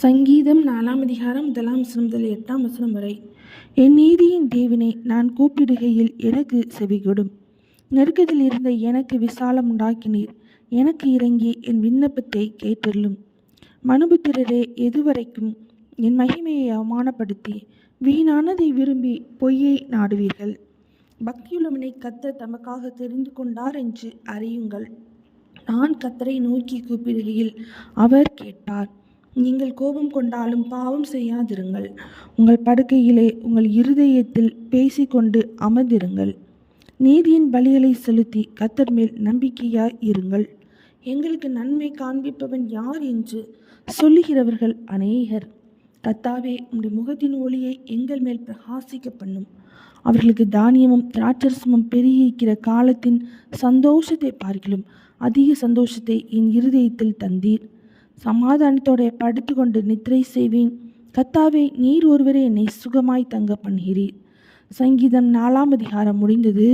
சங்கீதம் நாலாம் அதிகாரம் முதலாம் வசனம் முதல் எட்டாம் வசனம் வரை. என் நீதியின் தேவினை நான் கூப்பிடுகையில் எனக்கு செவிகொடும். நெருக்கத்தில் இருந்த எனக்கு விசாலம் உண்டாக்கினீர். எனக்கு இறங்கி என் விண்ணப்பத்தை கேட்டருளும். மனுபுத்திரரே எதுவரைக்கும் என் மகிமையை அவமானப்படுத்தி வீணானதை விரும்பி பொய்யை நாடுவீர்கள். பக்தியுள்ளவனை கத்த தமக்காக தெரிந்து கொண்டார் என்று அறியுங்கள். நான் கத்தரை நோக்கி கூப்பிடுகையில் அவர் கேட்டார். நீங்கள் கோபம் கொண்டாலும் பாவம் செய்யாதிருங்கள். உங்கள் படுக்கையிலே உங்கள் இருதயத்தில் பேசிக்கொண்டு அமர்ந்திருங்கள். நீதியின் பலிகளை செலுத்தி கத்தர் மேல் நம்பிக்கையாய் இருங்கள். எங்களுக்கு நன்மை காண்பிப்பவன் யார் என்று சொல்லுகிறவர்கள் அநேகர். கத்தாவே உங்கள் முகத்தின் ஒளியை எங்கள் மேல் பிரகாசிக்க பண்ணும் அவர்களுக்கு தானியமும் திராட்சரசமும் பெருகியிருக்கிற காலத்தின் சந்தோஷத்தை பார்க்கிலும் அதிக சந்தோஷத்தை என் இருதயத்தில் தந்தீர். சமாதானத்தோட படுத்துக்கொண்டு நித்திரை செய்வேன். கத்தாவே நீர் ஒருவரே என்னை சுகமாய் தங்க பண்ணுகிறீர். சங்கீதம் நாலாம் அதிகாரம் முடிந்தது.